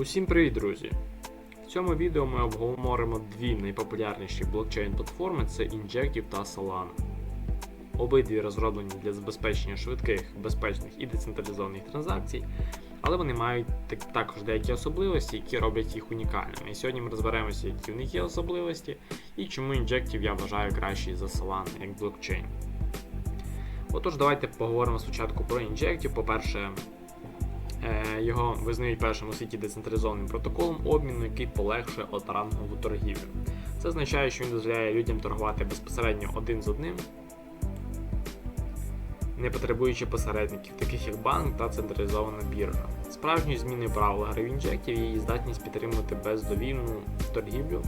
Усім привіт, друзі! В цьому відео ми обговоримо дві найпопулярніші блокчейн-платформи це Injective та Solana. Обидві розроблені для забезпечення швидких, безпечних і децентралізованих транзакцій, але вони мають також деякі особливості, які роблять їх унікальними. І сьогодні ми розберемося, які в них є особливості і чому Injective я вважаю кращий за Solana як блокчейн. Отож, давайте поговоримо спочатку про Injective. По-перше, Його визнають першим у світі децентралізованим протоколом обміну, який полегшує однорангову торгівлю. Це означає, що він дозволяє людям торгувати безпосередньо один з одним, не потребуючи посередників, таких як банк та централізована біржа. Справжньою зміною правил гри в є її здатність підтримувати бездовільну торгівлю.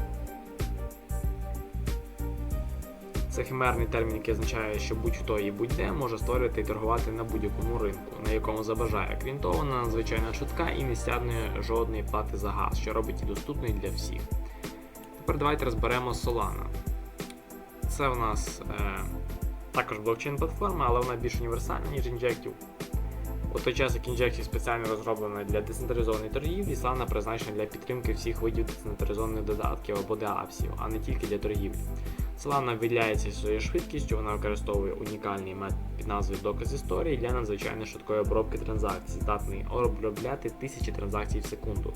Це химерний термін, який означає, що будь-хто і будь-де може створювати і торгувати на будь-якому ринку, на якому забажає. Крім того, вона надзвичайно швидка і не стягує жодної плати за газ, що робить її доступною для всіх. Тепер давайте розберемо Solana. Це в нас е, також блокчейн-платформа, але вона більш універсальна, ніж Injective. У той час, як Injective спеціально розроблена для децентралізованої торгівлі, Solana призначена для підтримки всіх видів децентралізованих додатків або деапсів, а не тільки для торгівлі. Solana виділяється своєю швидкістю, вона використовує унікальний метод під назвою доказ історії для надзвичайно швидкої обробки транзакцій, здатний обробляти тисячі транзакцій в секунду.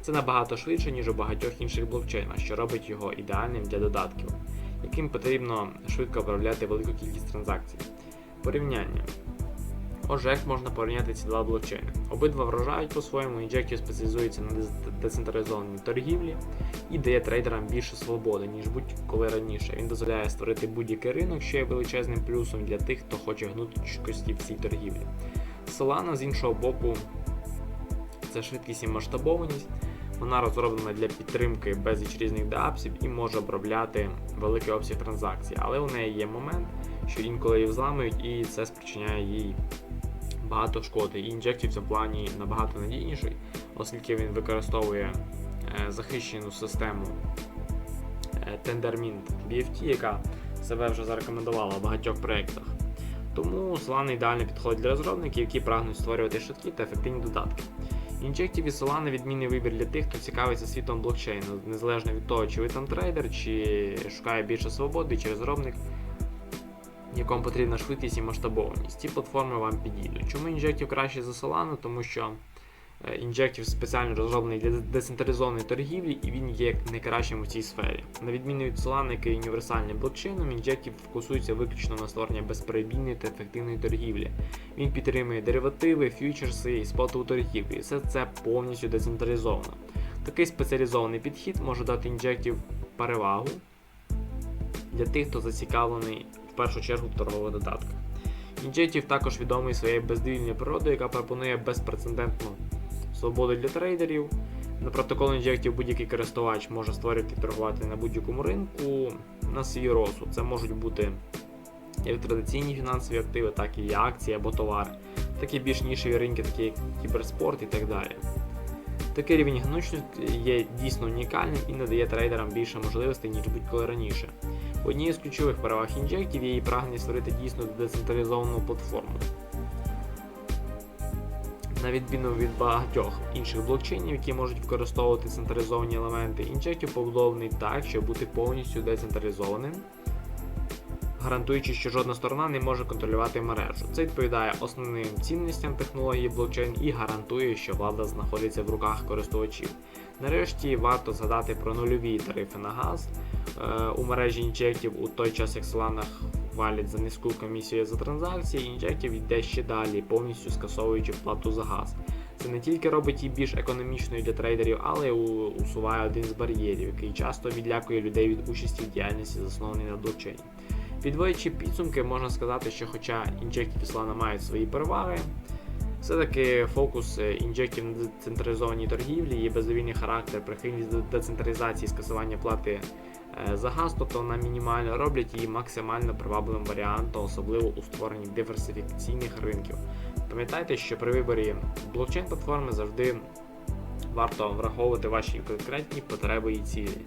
Це набагато швидше, ніж у багатьох інших блокчейнах, що робить його ідеальним для додатків, яким потрібно швидко обробляти велику кількість транзакцій. Порівняння. Отже, як можна порівняти ці два блокчейни? Обидва вражають по-своєму, Injective спеціалізується на децентралізованій торгівлі і дає трейдерам більше свободи, ніж будь-коли раніше. Він дозволяє створити будь-який ринок, що є величезним плюсом для тих, хто хоче гнучкості в цій торгівлі. Solana, з іншого боку, це швидкість і масштабованість. Вона розроблена для підтримки безліч різних деапсів і може обробляти великий обсяг транзакцій. Але у неї є момент, що інколи її взламують, і це спричиняє їй багато шкоди. І Injective в цьому плані набагато надійніший, оскільки він використовує е, захищену систему е, Tendermint BFT, яка себе вже зарекомендувала в багатьох проєктах. Тому Solana ідеально підходить для розробників, які прагнуть створювати швидкі та ефективні додатки. Injective і Solana відмінний вибір для тих, хто цікавиться світом блокчейну, незалежно від того, чи ви там трейдер, чи шукає більше свободи, чи розробник, якому потрібна швидкість і масштабованість. Ці платформи вам підійдуть. Чому Injective краще за Solana? Тому що е, Injective спеціально розроблений для децентралізованої торгівлі, і він є найкращим у цій сфері. На відміну від Solana, який є універсальним блокчейном, Injective фокусується виключно на створення безперебійної та ефективної торгівлі. Він підтримує деривативи, фьючерси і спотову торгівлю, і все це повністю децентралізовано. Такий спеціалізований підхід може дати Injective перевагу для тих, хто зацікавлений в першу чергу в торгових додатках. Також відомий своєю бездвільною природою, яка пропонує безпрецедентну свободу для трейдерів. На протокол Injective будь-який користувач може створити і торгувати на будь-якому ринку на свій розсуд. Це можуть бути як традиційні фінансові активи, так і акції або товари, так і більш нішеві ринки, такі як кіберспорт і так далі. Такий рівень гнучності є дійсно унікальним і надає трейдерам більше можливостей, ніж будь-коли раніше. Однією з ключових переваг інжектів є її прагнення створити дійсно децентралізовану платформу. На відміну від багатьох інших блокчейнів, які можуть використовувати централізовані елементи, інжектів побудований так, щоб бути повністю децентралізованим, гарантуючи, що жодна сторона не може контролювати мережу. Це відповідає основним цінностям технології блокчейн і гарантує, що влада знаходиться в руках користувачів. Нарешті варто згадати про нульові тарифи на газ е, у мережі інжектів у той час, як Solana валять за низьку комісію за транзакції, інжектів йде ще далі, повністю скасовуючи плату за газ. Це не тільки робить її більш економічною для трейдерів, але й усуває один з бар'єрів, який часто відлякує людей від участі в діяльності, заснованій на блокчейні. Підводячи підсумки, можна сказати, що хоча інжектів і Solana мають свої переваги, все-таки фокус е, інжектів на децентралізованій торгівлі, її бездовільний характер, прихильність децентралізації скасування плати е, за газ, тобто вона мінімально роблять її максимально привабливим варіантом, особливо у створенні диверсифікаційних ринків. Пам'ятайте, що при виборі блокчейн-платформи завжди варто враховувати ваші конкретні потреби і цілі.